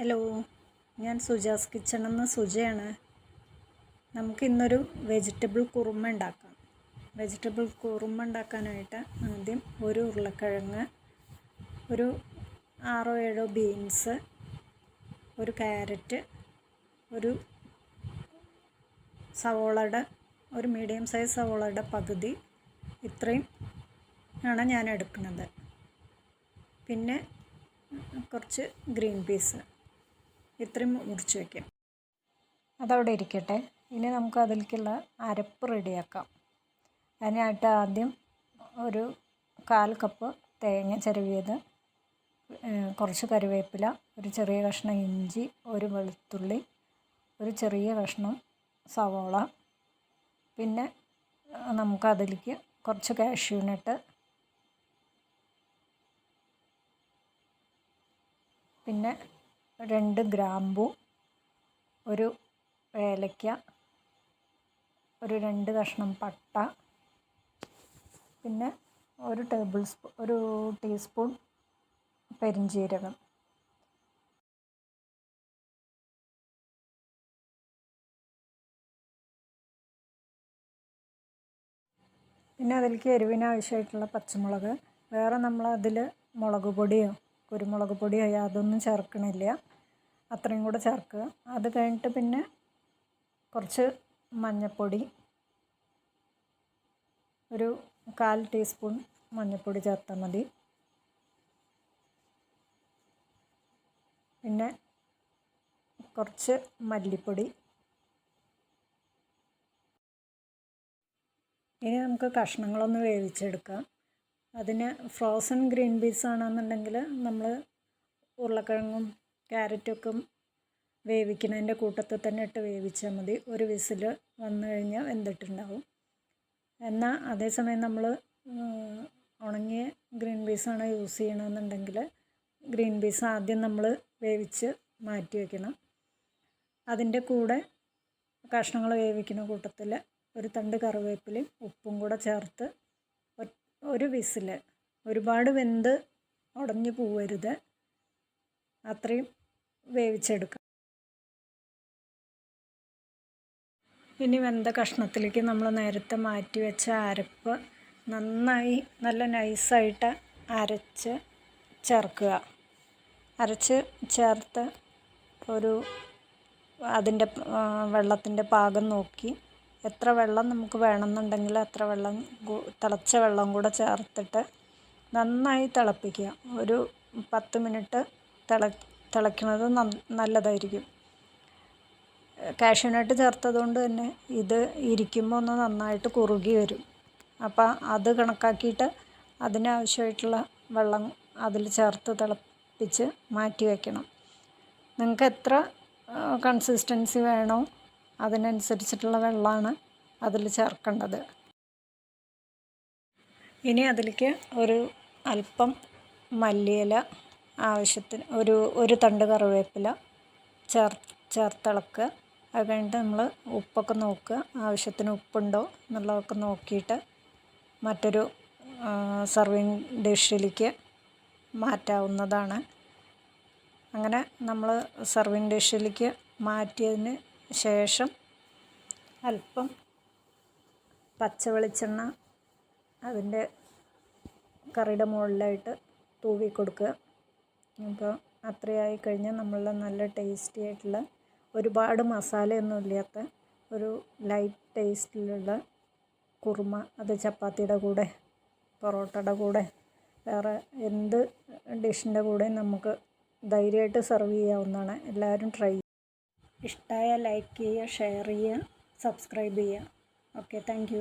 Hello ഞാൻ Suja's kitchen എന്ന സുജയാണ്. നമുക്ക് ഇന്നൊരു വെജിറ്റബിൾ കുറുമ ഉണ്ടാക്കാം. വെജിറ്റബിൾ കുറുമ ഉണ്ടാക്കാനായിട്ട് ആദ്യം ഒരു ഉരുളക്കിഴങ്ങ് ഒരു ആറോ ഏഴോ ബീൻസ് ഒരു ക്യാരറ്റ് ഒരു സവോളയുടെ ഒരു മീഡിയം സൈസ് സവോളയുടെ പകുതി ഇത്രയും ആണ് ഞാൻ എടുക്കുന്നത്. പിന്നെ കുറച്ച് ഗ്രീൻ പീസ്. ഇത്രയും മുറിച്ച് വയ്ക്കാം അതവിടെ ഇരിക്കട്ടെ. ഇനി നമുക്ക് അതിലേക്കുള്ള അരപ്പ് റെഡിയാക്കാം. അതിനായിട്ട് ആദ്യം ഒരു കാൽ കപ്പ് തേങ്ങ ചിരവിയത് കുറച്ച് കറിവേപ്പില ഒരു ചെറിയ കഷ്ണം ഇഞ്ചി ഒരു വെളുത്തുള്ളി ഒരു ചെറിയ കഷ്ണം സവോള. പിന്നെ നമുക്ക് അതിലേക്ക് കുറച്ച് കാഷ്യൂനട്ട് പിന്നെ രണ്ട് ഗ്രാമ്പു ഒരു ഏലക്ക ഒരു രണ്ട് കഷ്ണം പട്ട പിന്നെ ഒരു ടേബിൾ സ്പൂ ഒരു ടീസ്പൂൺ പെരിഞ്ജീരകം പിന്നെ അതിലേക്ക് എരിവിനാവശ്യമായിട്ടുള്ള പച്ചമുളക് വേറെ നമ്മൾ അതിൽ മുളക് പൊടിയോ കുരുമുളക് പൊടിയോ യാതൊന്നും ചേർക്കണില്ല. അത്രയും കൂടെ ചേർക്കുക. അത് കഴിഞ്ഞിട്ട് പിന്നെ കുറച്ച് മഞ്ഞൾപ്പൊടി ഒരു കാൽ ടീസ്പൂൺ മഞ്ഞൾപ്പൊടി ചേർത്താൽ മതി. പിന്നെ കുറച്ച് മല്ലിപ്പൊടി. ഇനി നമുക്ക് കഷ്ണങ്ങളൊന്ന് വേവിച്ചെടുക്കാം. അതിന് ഫ്രോസൺ ഗ്രീൻ പീസ് ആണെന്നുണ്ടെങ്കിൽ നമ്മൾ ഉരുളക്കിഴങ്ങും ക്യാരറ്റൊക്കെ വേവിക്കുന്നതിന്റെ കൂട്ടത്തിൽ തന്നെ ഇട്ട് വേവിച്ചാൽ മതി. ഒരു വിസിൽ വന്നു കഴിഞ്ഞാൽ വെന്തിട്ടുണ്ടാവും. എന്നാൽ അതേസമയം നമ്മൾ ഉണങ്ങിയ ഗ്രീൻ പീസാണ് യൂസ് ചെയ്യണമെന്നുണ്ടെങ്കിൽ ഗ്രീൻ പീസ് ആദ്യം നമ്മൾ വേവിച്ച് മാറ്റി വയ്ക്കണം അതിന്റെ കൂടെ കഷ്ണങ്ങൾ വേവിക്കുന്ന കൂട്ടത്തിൽ ഒരു തണ്ട് കറിവേപ്പിലയും ഉപ്പും കൂടെ ചേർത്ത് ഒരു വിസിൽ. ഒരുപാട് വെന്ത് ഉടഞ്ഞു പോവരുത്. അത്രയും വേവിച്ചെടുക്കാം. ഇനി വെന്ത കഷ്ണത്തിലേക്ക് നമ്മൾ നേരത്തെ മാറ്റി വെച്ച അരപ്പ് നന്നായി നല്ല നൈസായിട്ട് അരച്ച് ചേർക്കുക. അരച്ച് ചേർത്ത് ഒരു അതിന്റെ വെള്ളത്തിന്റെ പാകം നോക്കി എത്ര വെള്ളം നമുക്ക് വേണമെന്നുണ്ടെങ്കിൽ അത്ര വെള്ളം തിളച്ച വെള്ളം കൂടെ ചേർത്തിട്ട് നന്നായി തിളപ്പിക്കുക. ഒരു പത്ത് മിനിറ്റ് തിള തിളയ്ക്കുന്നത് നല്ലതായിരിക്കും. കാഷ്യൂനട്ട് ചേർത്തതുകൊണ്ട് തന്നെ ഇത് ഇരിക്കുമ്പോൾ ഒന്ന് നന്നായിട്ട് കുറുകി വരും. അപ്പോൾ അത് കണക്കാക്കിയിട്ട് അതിനാവശ്യമായിട്ടുള്ള വെള്ളം അതിൽ ചേർത്ത് തിളപ്പിച്ച് മാറ്റി വയ്ക്കണം നിങ്ങൾക്ക് എത്ര കൺസിസ്റ്റൻസി വേണോ അതിനനുസരിച്ചിട്ടുള്ള വെള്ളമാണ് അതിൽ ചേർക്കേണ്ടത്. ഇനി അതിലേക്ക് ഒരു അല്പം മല്ലിയില ആവശ്യത്തിന് ഒരു ഒരു തണ്ട് കറിവേപ്പില ചേർ ചേർത്തിളക്കുക അത് കഴിഞ്ഞിട്ട് നമ്മൾ ഉപ്പൊക്കെ നോക്കുക. ആവശ്യത്തിന് ഉപ്പുണ്ടോ എന്നുള്ളതൊക്കെ നോക്കിയിട്ട് മറ്റൊരു സർവിങ് ഡിഷിലേക്ക് മാറ്റാവുന്നതാണ്. അങ്ങനെ നമ്മൾ സർവിങ് ഡിഷിലേക്ക് മാറ്റിയതിന് ശേഷം അല്പം പച്ച വെളിച്ചെണ്ണ അതിന്റെ കറിയുടെ മുകളിലായിട്ട് തൂവി കൊടുക്കുക. അപ്പോൾ അത്രയായി കഴിഞ്ഞാൽ നമ്മളുടെ നല്ല ടേസ്റ്റി ആയിട്ടുള്ള ഒരുപാട് മസാലയൊന്നും ഇല്ലാത്ത ഒരു ലൈറ്റ് ടേസ്റ്റിലുള്ള കുറുമ അത് ചപ്പാത്തിയുടെ കൂടെ പൊറോട്ടയുടെ കൂടെ വേറെ എന്ത് ഡിഷിന്റെ കൂടെ നമുക്ക് ധൈര്യമായിട്ട് സെർവ് ചെയ്യാവുന്നതാണ്. എല്ലാവരും ട്രൈ ഇഷ്ടമായ ലൈക്ക് ചെയ്യുക ഷെയർ ചെയ്യുക സബ്സ്ക്രൈബ് ചെയ്യുക ഓക്കെ താങ്ക്